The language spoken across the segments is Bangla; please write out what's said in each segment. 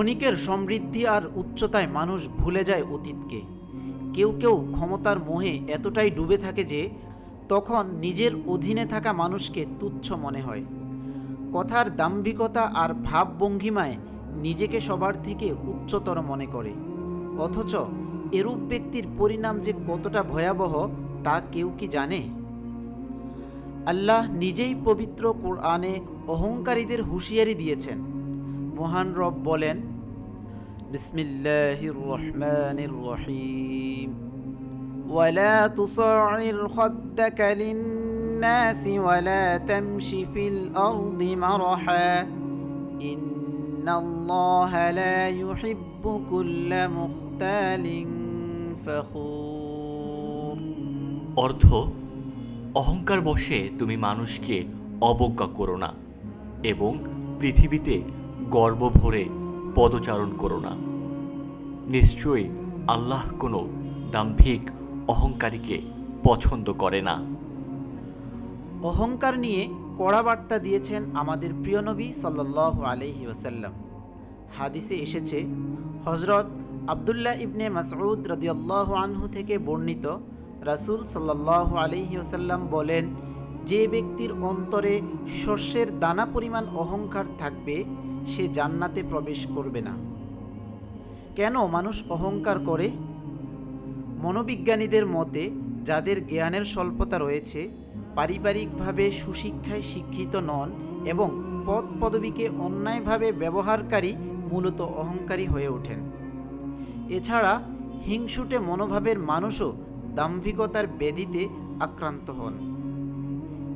ক্ষণিকের সমৃদ্ধি আর উচ্চতায় মানুষ ভুলে যায় অতীতকে। কেউ কেউ ক্ষমতার মোহে এতটাই ডুবে থাকে যে, তখন নিজের অধীনে থাকা মানুষকে তুচ্ছ মনে হয়। কথার দাম্ভিকতা আর ভাবভঙ্গিমায় নিজেকে সবার থেকে উচ্চতর মনে করে। অথচ এরূপ ব্যক্তির পরিণাম যে কতটা ভয়াবহ, তা কেউ কি জানে? আল্লাহ নিজেই পবিত্র কোরআনে অহংকারীদের হুঁশিয়ারি দিয়েছেন। মহান রব বলেন বিসমিল্লাহির রহমানির রহিম ولا تصعر خدك للناس ولا تمش في الأرض مرحا إن الله لا يحب كل مختال فخور অর্থ অহংকার বশে তুমি মানুষকে অবজ্ঞা করো না এবং পৃথিবীতে গর্ব ভরে পদচারণ করো না। নিশ্চয়ই আল্লাহ কোনো দাম্ভিক অহংকারীকে পছন্দ করে না। অহংকার নিয়ে কড়া বার্তা দিয়েছেন আমাদের প্রিয় নবী সাল্লাহ আলহি ওসাল্লাম হাদিসে এসেছে হজরত আবদুল্লাহ ইবনে মাসউদ রদিয়াল্লাহ আনহু থেকে বর্ণিত রাসূল সাল্লাহ আলহি ওসাল্লাম বলেন যে ব্যক্তির অন্তরে শস্যের দানা পরিমাণ অহংকার থাকবে, সে জান্নাতে প্রবেশ করবে না। কেন মানুষ অহংকার করে? মনোবিজ্ঞানীদের মতে, যাদের জ্ঞানের স্বল্পতা রয়েছে, পারিবারিকভাবে সুশিক্ষায় শিক্ষিত নন এবং পদ পদবীকে অন্যায়ভাবে ব্যবহারকারী মূলত অহংকারী হয়ে ওঠেন। এছাড়া, হিংসুটে মনোভাবের মানুষও দাম্ভিকতার ব্যাধিতে আক্রান্ত হন।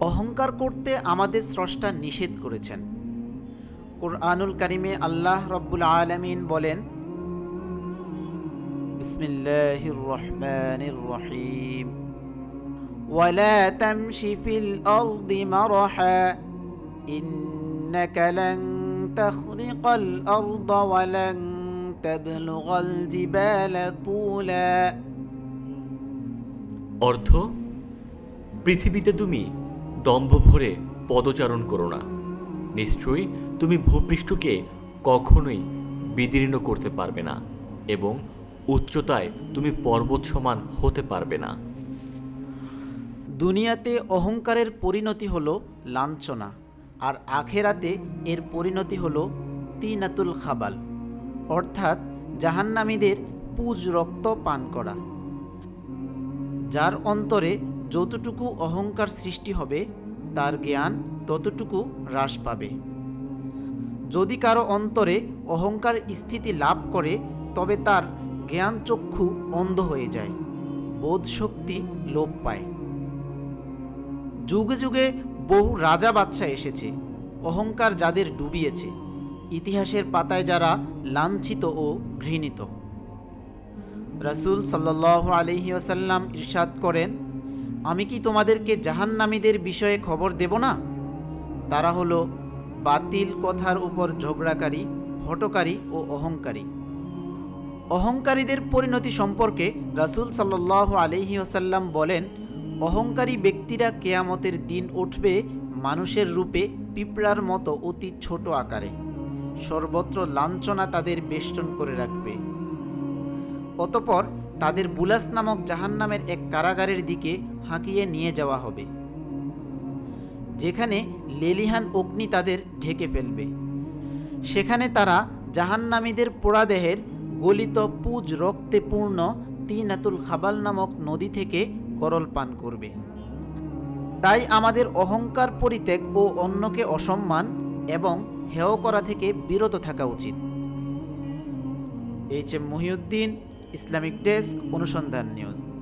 অহংকার করতে আমাদের স্রষ্টা নিষেধ করেছেন কোরআনুল কারিমে আল্লাহ রব্বুল আলামিন বলেন বিসমিল্লাহির রহমানির রহিম ولا تمش في الأرض مرحا إنك لن تخرق الأرض ولن تبلغ الجبال طولا অর্থ পৃথিবীতে তুমি দম্ভ ভরে পদচারণ করো না। নিশ্চয়ই তুমি ভূপৃষ্ঠকে কখনোই বিদীর্ণ করতে পারবে না এবং উচ্চতায় তুমি পর্বত সমান হতে পারবে না। দুনিয়াতে অহংকারের পরিণতি হলো লাঞ্ছনা, আর আখেরাতে এর পরিণতি হলো তিনাতুল খাবাল, অর্থাৎ জাহান্নামীদের পুজ রক্ত পান করা, যার অন্তরে যতটুকু অহংকার সৃষ্টি হবে, তার জ্ঞান ততটুকু হ্রাস পাবে। যদি কারও অন্তরে অহংকার স্থিতি লাভ করে, তবে তার জ্ঞান চক্ষু অন্ধ হয়ে যায় বোধ শক্তি লোপ পায়। যুগে যুগে বহু রাজা বাচ্চা এসেছে, অহংকার যাদের ডুবিয়েছে, ইতিহাসের পাতায় যারা লাঞ্ছিত ও ঘৃণিত। রাসূল সাল্লাহ আলহি আসাল্লাম ইরশাদ করেন আমি কি তোমাদেরকে জাহান্নামীদের বিষয়ে খবর দেব না? তারা হলো বাতিল কথার উপর ঝগড়াকারী, হটকারী ও অহংকারী। অহংকারীদের পরিণতি সম্পর্কে রাসূল সাল্লাহ আলহি আসাল্লাম বলেন, অহংকারী ব্যক্তিরা কেয়ামতের দিন উঠবে মানুষের রূপে পিঁপড়ার মতো অতি ছোট আকারে। সর্বত্র লাঞ্ছনা তাদের বেষ্টন করে রাখবে। অতপর তাদের বুলাস নামক জাহান্নামের এক কারাগারের দিকে হাঁকিয়ে নিয়ে যাওয়া হবে, যেখানে লেলিহান অগ্নি তাদের ঢেকে ফেলবে। সেখানে তারা জাহান্নামীদের পোড়াদেহের গলিত পুজ রক্তে পূর্ণ তিনাতুল খাবাল নামক নদী থেকে করল পান করবে। তাই আমাদের অহংকার পরিত্যাগ ও অন্যকে অসম্মান এবং হেয় করা থেকে বিরত থাকা উচিত। H M Mohiuddin Islamic desk Anusandhan news.